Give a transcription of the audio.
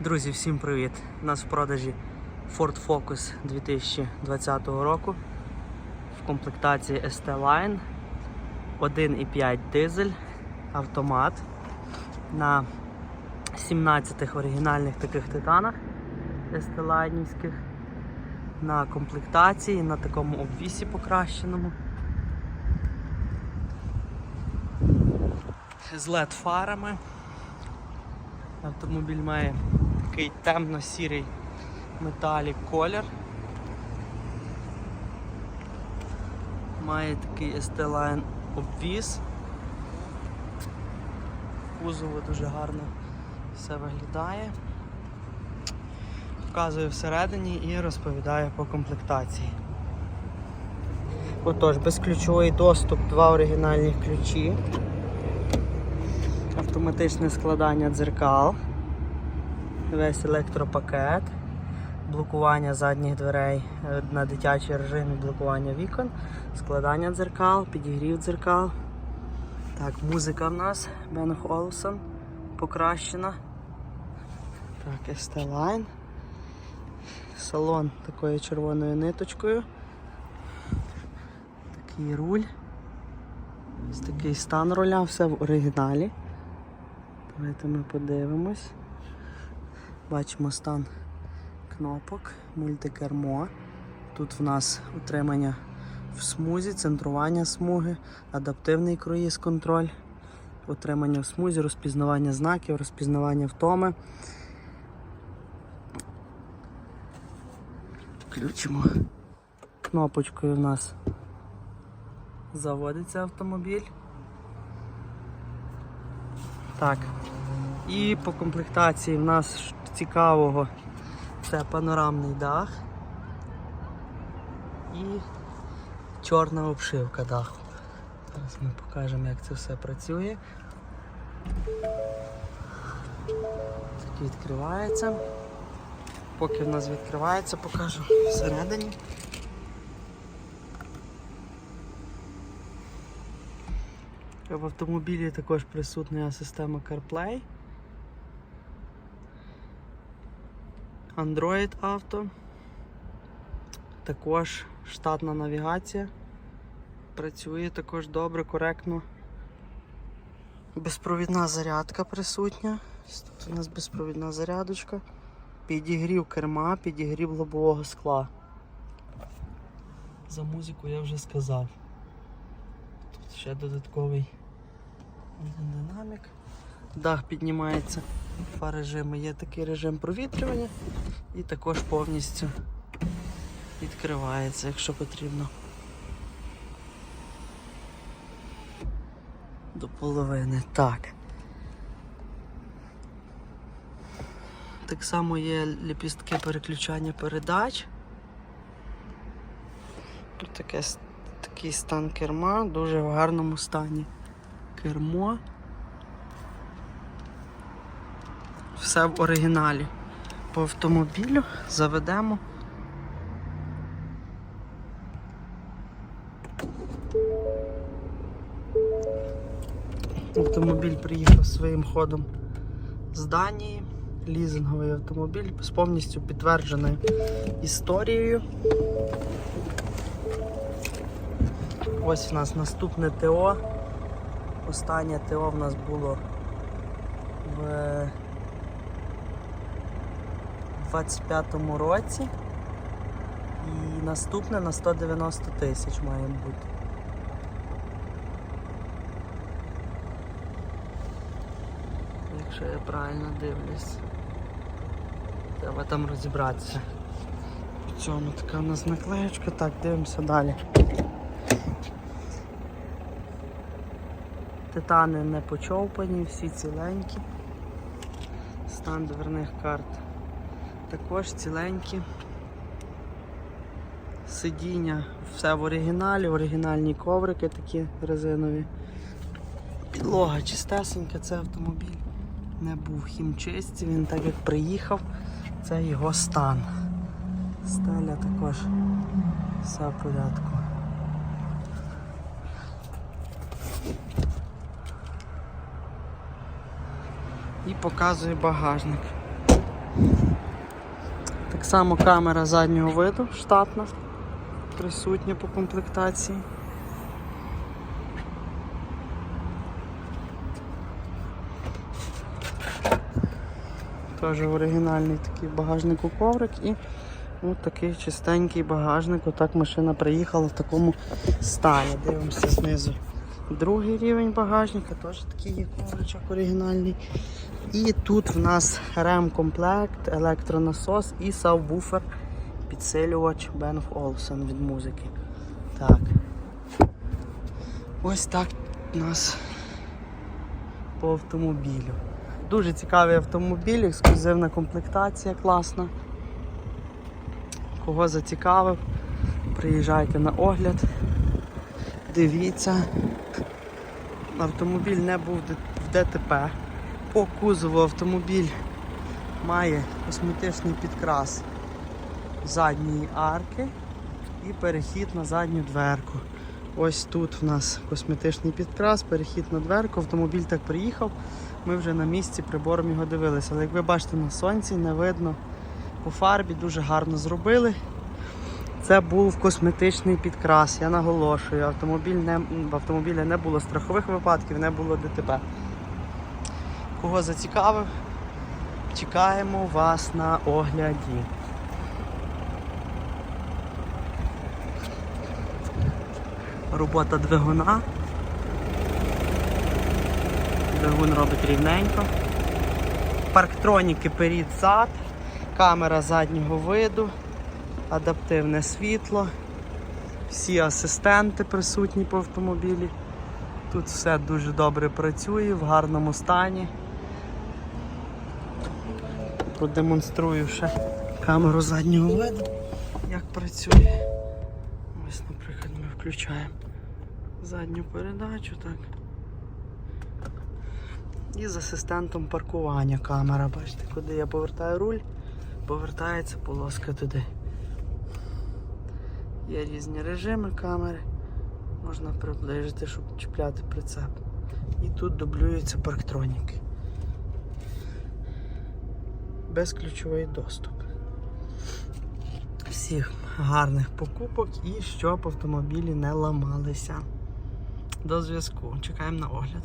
Друзі, всім привіт! У нас в продажі Ford Focus 2020 року в комплектації ST Line 1,5 дизель, автомат на 17 оригінальних таких титанах ST Line на комплектації, на такому обвісі покращеному. З LED фарами. Автомобіль має такий темно-сірий металік колір. Має такий ST-Line обвіз. Кузово дуже гарно все виглядає. Показую всередині і розповідаю по комплектації. Отож, безключовий доступ, два оригінальні ключі автоматичне складання дзеркал, весь електропакет, блокування задніх дверей е, на дитячий режим блокування вікон, складання дзеркал, підігрів дзеркал. Так, музика в нас Бен Холсон покращена. Так, ST-Line. Салон такою червоною ниточкою. Такий руль. Ось такий стан руля, все в оригіналі. Давайте ми подивимось. Бачимо стан кнопок, мультикермо. Тут в нас утримання в смузі, центрування смуги, адаптивний круїз контроль, утримання в смузі, розпізнавання знаків, розпізнавання втоми. Включимо. Кнопочкою в нас заводиться автомобіль. Так. І по комплектації в нас цікавого це панорамний дах і чорна обшивка даху. Зараз ми покажемо, як це все працює. Так відкривається. Поки в нас відкривається, покажу всередині. В автомобілі також присутня система CarPlay. Android Auto. Також штатна навігація. Працює також добре, коректно. Безпровідна зарядка присутня. Тут у нас безпровідна зарядочка. Підігрів керма, підігрів лобового скла. За музику я вже сказав. Тут ще додатковий один динамік. Дах піднімається два режими. Є такий режим провітрювання і також повністю відкривається, якщо потрібно. До половини. Так. Так само є ліпістки переключання передач. Тут таке, такий стан керма, дуже в гарному стані. Кермо. Все в оригіналі. По автомобілю заведемо. Автомобіль приїхав своїм ходом з Данії. Лізинговий автомобіль з повністю підтвердженою історією. Ось у нас наступне ТО. Останнє ТО в нас було в 25-му році. І наступне на 190 тисяч має бути. Якщо я правильно дивлюсь. Треба там розібратися. В цьому така у нас наклеєчка. Так, дивимося далі. Титани не почовпані, всі ціленькі. Стан дверних карт також ціленькі. Сидіння, все в оригіналі, оригінальні коврики такі резинові. Підлога чистесенька, це автомобіль не був хімчистці, він так як приїхав, це його стан. Стеля також все в порядку. І показує багажник. Так само камера заднього виду штатна, присутня по комплектації. Теж оригінальний такий багажнику коврик і от такий чистенький багажник. Отак машина приїхала в такому стані. Дивимося знизу. Другий рівень багажника, теж такий є ковричок оригінальний. І тут в нас ремкомплект, електронасос і сабвуфер, підсилювач Bang Olufsen від музики. Так. Ось так у нас по автомобілю. Дуже цікавий автомобіль, ексклюзивна комплектація класна. Кого зацікавив, приїжджайте на огляд, дивіться. Автомобіль не був в ДТП. По кузову автомобіль має косметичний підкрас задньої арки і перехід на задню дверку. Ось тут в нас косметичний підкрас, перехід на дверку. Автомобіль так приїхав. Ми вже на місці прибором його дивилися. Але як ви бачите на сонці, не видно по фарбі, дуже гарно зробили. Це був косметичний підкрас, я наголошую. Автомобіль не, в автомобілі не було страхових випадків, не було ДТП. Кого зацікавив, чекаємо вас на огляді. Робота двигуна. Двигун робить рівненько. Парктроніки перед зад, камера заднього виду, адаптивне світло, всі асистенти присутні по автомобілі. Тут все дуже добре працює, в гарному стані. Продемонструю ще камеру заднього виду, як працює. Ось, наприклад, ми включаємо задню передачу, так. І з асистентом паркування камера, бачите, куди я повертаю руль, повертається полоска туди. Є різні режими камери, можна приближити, щоб чіпляти прицеп. І тут дублюються парктроніки. Безключовий доступ. Всіх гарних покупок і щоб автомобілі не ламалися. До зв'язку. Чекаємо на огляд.